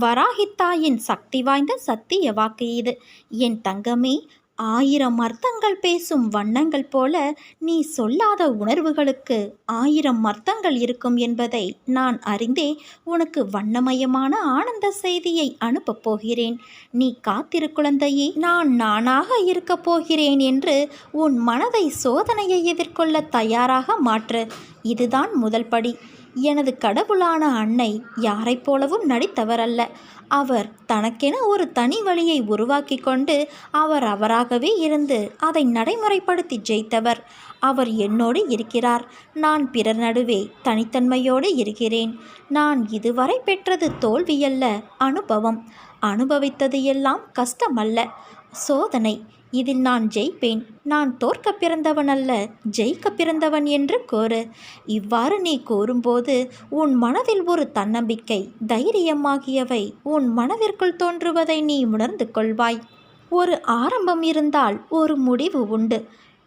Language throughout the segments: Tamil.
வராகித்தாயின் சக்தி வாய்ந்த சத்திய வாக்கு இது. என் தங்கமே ஆயிரம் அர்த்தங்கள் பேசும் வண்ணங்கள் போல நீ சொல்லாத உணர்வுகளுக்கு ஆயிரம் அர்த்தங்கள் இருக்கும் என்பதை நான் அறிந்தே உனக்கு வண்ணமயமான ஆனந்த செய்தியை அனுப்பப் போகிறேன். நீ காத்திரு குழந்தையே நான் நானாக இருக்கப் போகிறேன் என்று உன் மனதை சோதனையை எதிர்கொள்ள தயாராக மாற்று. இதுதான் முதல் படி. எனது கடவுளான அன்னை யாரைப் போலவும் நடித்தவர் அல்ல அவர் தனக்கென ஒரு தனி வழியை உருவாக்கி கொண்டு அவர் அவராகவே இருந்து அதை நடைமுறைப்படுத்தி ஜெயித்தவர். அவர் என்னோடு இருக்கிறார். நான் பிறர் நடுவே தனித்தன்மையோடு இருக்கிறேன். நான் இதுவரை பெற்றது தோல்வியல்ல அனுபவம். அனுபவித்தது எல்லாம் கஷ்டமல்ல. சோதனை. இதில் நான் ஜெயிப்பேன். நான் தோற்க பிறந்தவன் அல்ல ஜெயிக்க பிறந்தவன் என்று கூறு இவ்வாறு நீ கூறும்போது உன் மனதில் ஒரு தன்னம்பிக்கை தைரியமாகியவை உன் மனதிற்குள் தோன்றுவதை நீ உணர்ந்து கொள்வாய். ஒரு ஆரம்பம் இருந்தால் ஒரு முடிவு உண்டு.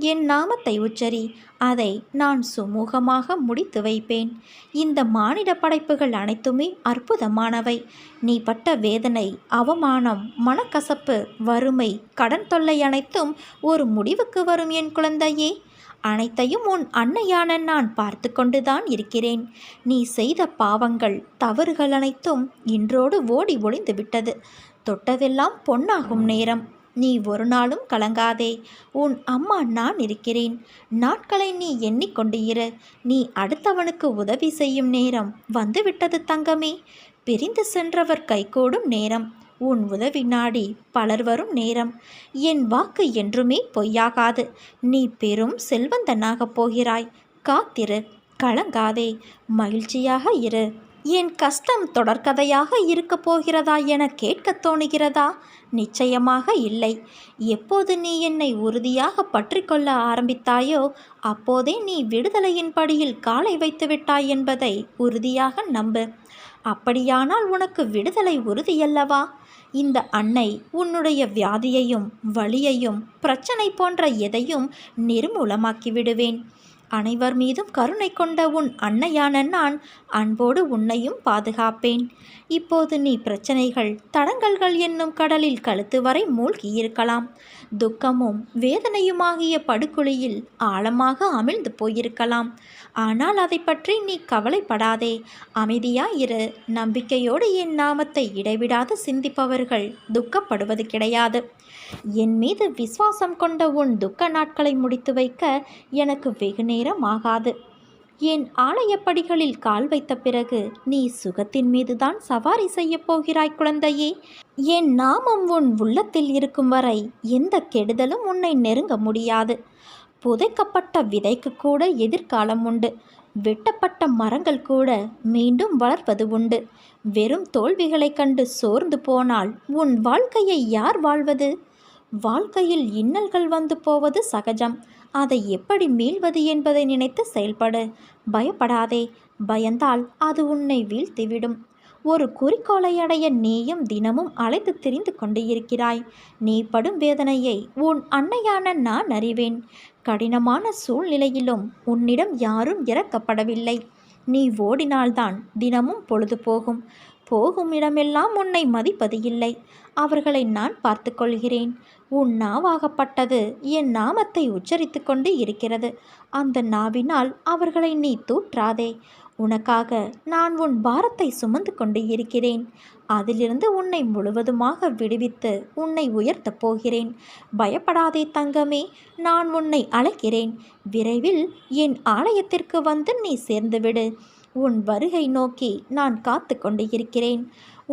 என் நாமத்தை உச்சரி. அதை நான் சுமூகமாக முடித்து வைப்பேன். இந்த மானிட படைப்புகள் அனைத்துமே அற்புதமானவை. நீ பட்ட வேதனை அவமானம் மனக்கசப்பு வறுமை கடன் தொல்லை அனைத்தும் ஒரு முடிவுக்கு வரும் என் குழந்தையே. அனைத்தையும் உன் அன்னையான நான் பார்த்து கொண்டுதான் இருக்கிறேன். நீ செய்த பாவங்கள் தவறுகள் அனைத்தும் இன்றோடு ஓடி ஒளிந்து விட்டது. தொட்டதெல்லாம் பொன்னாகும் நேரம். நீ ஒரு நாளும் கலங்காதே. உன் அம்மா நான் இருக்கிறேன். நாட்களை நீ எண்ணிக்கொண்டு இரு. நீ அடுத்தவனுக்கு உதவி செய்யும் நேரம் வந்துவிட்டது தங்கமே. பிரிந்து சென்றவர் கைகூடும் நேரம். உன் உதவி நாடி பலர் வரும் நேரம். என் வாக்கு என்றுமே பொய்யாகாது. நீ பெரும் செல்வந்தனாகப் போகிறாய். காத்திரு. கலங்காதே. மகிழ்ச்சியாக இரு. என் கஷ்டம் தொடர்கதையாக இருக்கப் போகிறதா என கேட்கத் தோணுகிறதா? நிச்சயமாக இல்லை. எப்போது நீ என்னை உறுதியாக பற்றி கொள்ள ஆரம்பித்தாயோ அப்போதே நீ விடுதலையின் படியில் காலை வைத்து விட்டாய் என்பதை உறுதியாக நம்பு. அப்படியானால் உனக்கு விடுதலை உறுதியல்லவா? இந்த அன்னை உன்னுடைய வியாதியையும் வலியையும் பிரச்சனை போன்ற எதையும் நிர்மூலமாக்கி விடுவேன். அனைவர் மீதும் கருணை கொண்ட உன் அன்னையான நான் அன்போடு உன்னையும் பாதுகாப்பேன். இப்போது நீ பிரச்சனைகள் தடங்கல்கள் என்னும் கடலில் கழுத்து வரை மூழ்கியிருக்கலாம். துக்கமும் வேதனையுமாகிய படுகொலியில் ஆழமாக அமிழ்ந்து போயிருக்கலாம். ஆனால் அதை பற்றி நீ கவலைப்படாதே. அமைதியாயிரு. நம்பிக்கையோடு என் நாமத்தை இடைவிடாது சிந்திப்பவர்கள் துக்கப்படுவது கிடையாது. என் மீது விசுவாசம் கொண்ட உன் துக்க நாட்களை முடித்து வைக்க எனக்கு வெகு நேரம் ஆகாது என் ஆலயப்படிகளில் கால் வைத்த பிறகு நீ சுகத்தின் மீதுதான் சவாரி செய்யப் போகிறாய் குழந்தையே. என் நாமம் உன் உள்ளத்தில் இருக்கும் வரை எந்த கெடுதலும் உன்னை நெருங்க முடியாது. புதைக்கப்பட்ட விதைக்கு கூட எதிர்காலம் உண்டு. வெட்டப்பட்ட மரங்கள் கூட மீண்டும் வளர்வது உண்டு. வெறும் தோல்விகளைக் கண்டு சோர்ந்து போனால் உன் வாழ்க்கையை யார் வாழ்வது? வாழ்க்கையில் இன்னல்கள் வந்து போவது சகஜம். அதை எப்படி மீள்வது என்பதை நினைத்து செயல்படு. பயப்படாதே. பயந்தால் அது உன்னை வீழ்த்திவிடும். ஒரு குறிக்கோளை அடைய நீயும் தினமும் அழைத்து திரிந்து கொண்டு இருக்கிறாய். நீ படும் வேதனையை உன் அன்னையான நான் அறிவேன். கடினமான சூழ்நிலையிலும் உன்னிடம் யாரும் இறக்கப்படவில்லை. நீ ஓடினால்தான் தினமும் பொழுது போகும். போகும் இடமெல்லாம் உன்னை மதிப்பது இல்லை. அவர்களை நான் பார்த்து கொள்கிறேன் உன் நாவாகப்பட்டது என் நாமத்தை உச்சரித்து கொண்டு இருக்கிறது. அந்த நாவினால் அவர்களை நீ தூற்றாதே. உனக்காக நான் உன் பாரத்தை சுமந்து கொண்டு இருக்கிறேன். அதிலிருந்து உன்னை முழுவதுமாக விடுவித்து உன்னை உயர்த்தப் போகிறேன். பயப்படாதே தங்கமே நான் உன்னை அழைக்கிறேன். விரைவில் என் ஆலயத்திற்கு வந்து நீ சேர்ந்துவிடு. உன் வருகை நோக்கி நான் காத்து கொண்டு இருக்கிறேன்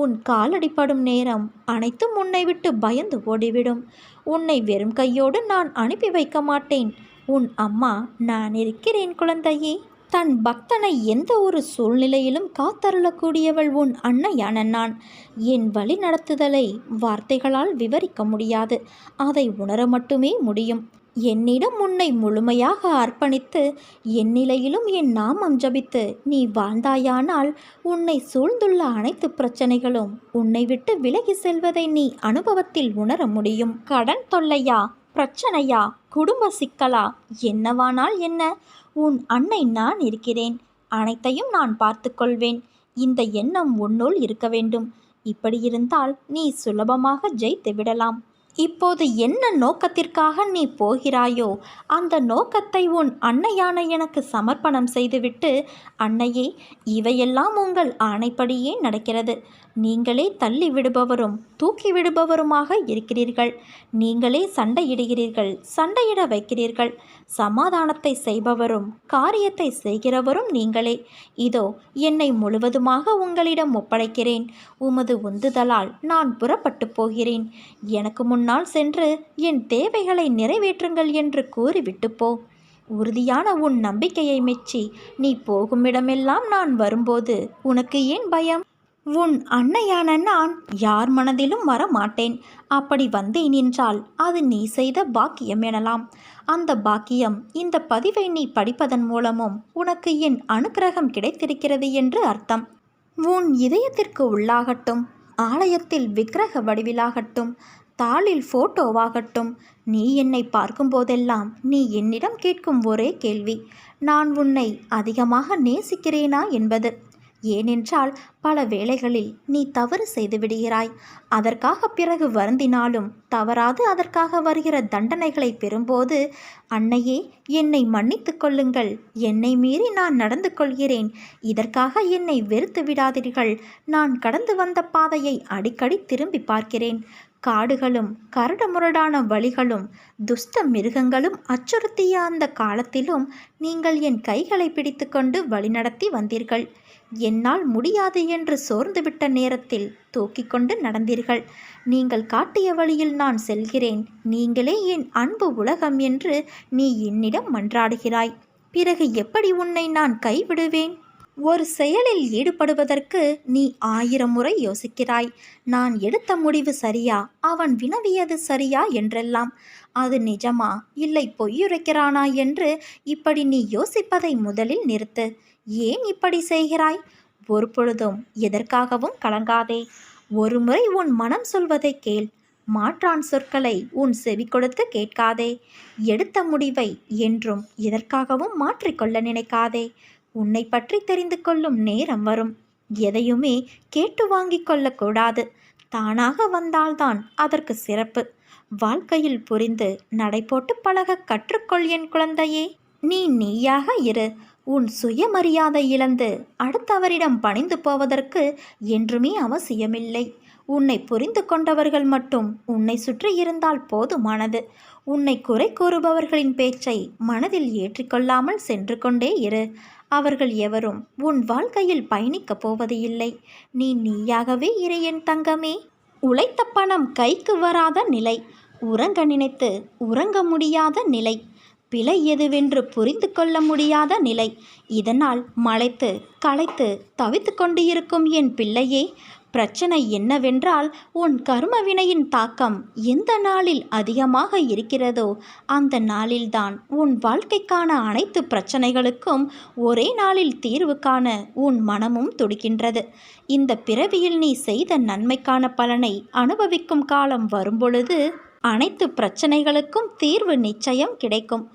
உன் காலடிப்படும் நேரம் அனைத்தும் உன்னை விட்டு பயந்து ஓடிவிடும். உன்னை வெறும் கையோடு நான் அனுப்பி வைக்க மாட்டேன். உன் அம்மா நான் இருக்கிறேன் குழந்தையே. தன் பக்தனை எந்த ஒரு சூழ்நிலையிலும் காத்தருளக்கூடியவள் உன் அன்னையான நான். என் வழி நடத்துதலை வார்த்தைகளால் விவரிக்க முடியாது. அதை உணர மட்டுமே முடியும். என்னிடம் உன்னை முழுமையாக அர்ப்பணித்து எந்நிலையிலும் என் நாமம் ஜபித்து நீ வாழ்ந்தாயானால் உன்னை சூழ்ந்துள்ள அனைத்து பிரச்சனைகளும் உன்னை விட்டு விலகி செல்வதை நீ அனுபவத்தில் உணர முடியும். கடன் தொல்லையா பிரச்சனையா குடும்ப சிக்கலா என்னவானால் என்ன? உன் அன்னை நான் இருக்கிறேன் அனைத்தையும் நான் பார்த்துக்கொள்வேன் இந்த எண்ணம் உன்னுள் இருக்க வேண்டும். இப்படி இருந்தால் நீ சுலபமாக ஜெயித்து விடலாம். இப்போது என்ன நோக்கத்திற்காக நீ போகிறாயோ அந்த நோக்கத்தை உன் அன்னையான எனக்கு சமர்ப்பணம் செய்துவிட்டு அன்னையே இவையெல்லாம் உங்கள் ஆணைப்படியே நடக்கிறது. நீங்களே தள்ளி விடுபவரும் தூக்கி விடுபவருமாக இருக்கிறீர்கள். நீங்களே சண்டையிடுகிறீர்கள் சண்டையிட வைக்கிறீர்கள். சமாதானத்தை செய்பவரும் காரியத்தை செய்கிறவரும் நீங்களே. இதோ என்னை முழுவதுமாக உங்களிடம் ஒப்படைக்கிறேன். உமது உந்துதலால் நான் புறப்பட்டு போகிறேன். எனக்கு முன்னால் சென்று என் தேவைகளை நிறைவேற்றுங்கள் என்று கூறிவிட்டு போ. உறுதியான உன் நம்பிக்கையை மெச்சி நீ போகும் இடமெல்லாம் நான் வரும்போது உனக்கு ஏன் பயம்? உன் அன்னையான நான் யார் மனதிலும் வர மாட்டேன் அப்படி வந்தேன் என்றால் அது நீ செய்த பாக்கியம் எனலாம். அந்த பாக்கியம் இந்த பதிவை நீ படிப்பதன் மூலமும் உனக்கு என் அனுக்கிரகம் கிடைத்திருக்கிறது என்று அர்த்தம். உன் இதயத்திற்கு உள்ளாகட்டும் ஆலயத்தில் விக்கிரக வடிவிலாகட்டும் தாளில் போட்டோவாகட்டும் நீ என்னை பார்க்கும்போதெல்லாம் நீ என்னிடம் கேட்கும் ஒரே கேள்வி. நான் உன்னை அதிகமாக நேசிக்கிறேனா என்பது. ஏனென்றால் பல வேளைகளில் நீ தவறு செய்து விடுகிறாய். அதற்காக பிறகு வருந்தினாலும் தவறாது அதற்காக வருகிற தண்டனைகளை பெறும்போது அன்னையே என்னை மன்னித்து கொள்ளுங்கள். என்னை மீறி நான் நடந்து கொள்கிறேன். இதற்காக என்னை வெறுத்து விடாதீர்கள். நான் கடந்து வந்த பாதையை அடிக்கடி திரும்பி பார்க்கிறேன். காடுகளும் கரடுமுரடான வழிகளும் துஷ்ட மிருகங்களும் அச்சுறுத்திய அந்த காலத்திலும் நீங்கள் என் கைகளை பிடித்துக்கொண்டு வழிநடத்தி வந்தீர்கள். என்னால் முடியாது என்று சோர்ந்துவிட்ட நேரத்தில் தூக்கிக் கொண்டு நடந்தீர்கள். நீங்கள் காட்டிய வழியில் நான் செல்கிறேன். நீங்களே என் அன்பு உலகம் என்று நீ என்னிடம் மன்றாடுகிறாய். பிறகு எப்படி உன்னை நான் கைவிடுவேன்? ஒரு செயலில் ஈடுபடுவதற்கு நீ ஆயிரம் முறை யோசிக்கிறாய். நான் எடுத்த முடிவு சரியா? அவன் வினவியது சரியா என்றெல்லாம். அது நிஜமா? இல்லை பொய்யுரைக்கிறானா என்று இப்படி நீ யோசிப்பதை முதலில் நிறுத்து. ஏன் இப்படி செய்கிறாய்? ஒரு பொழுதும் எதற்காகவும் கலங்காதே. ஒருமுறை உன் மனம் சொல்வதை கேள். மாற்றான் சொற்களை உன் செவி கொடுத்து கேட்காதே. எடுத்த முடிவை என்றும் எதற்காகவும் மாற்றிக்கொள்ள நினைக்காதே. உன்னை பற்றி தெரிந்து கொள்ளும் நேரம் வரும். எதையுமே கேட்டு வாங்கிக் கொள்ளக்கூடாது தானாக வந்தால்தான் அதற்கு சிறப்பு. வாழ்க்கையில் புரிந்து நடை போட்டு பழக கற்றுக்கொள் என் குழந்தையே. நீ நீயாக இரு. உன் சுயமரியாதை இழந்து அடுத்தவரிடம் பணிந்து போவதற்கு என்றுமே அவசியமில்லை. உன்னை புரிந்து கொண்டவர்கள் மட்டும் உன்னை சுற்றி இருந்தால் போதுமானது. உன்னை குறை கூறுபவர்களின் பேச்சை மனதில் ஏற்றிக்கொள்ளாமல் சென்று கொண்டே இரு. அவர்கள் எவரும் உன் வாழ்க்கையில் பயணிக்கப் போவது இல்லை நீ நீயாகவே இரு என் தங்கமே. உழைத்த பணம் கைக்கு வராத நிலை. உறங்க நினைத்து உறங்க முடியாத நிலை. பிழை எதுவென்று புரிந்து கொள்ள முடியாத நிலை. இதனால் மலைத்து களைத்து தவித்து கொண்டு இருக்கும் என் பிள்ளையே பிரச்சனை என்னவென்றால் உன் கர்ம வினையின் தாக்கம் எந்த நாளில் அதிகமாக இருக்கிறதோ அந்த நாளில்தான் உன் வாழ்க்கைக்கான அனைத்து பிரச்சனைகளுக்கும் ஒரே நாளில் தீர்வு காண உன் மனமும் துடிக்கின்றது. இந்த பிறவியில் நீ செய்த நன்மைக்கான பலனை அனுபவிக்கும் காலம் வரும்பொழுது அனைத்து பிரச்சனைகளுக்கும் தீர்வு நிச்சயம் கிடைக்கும்.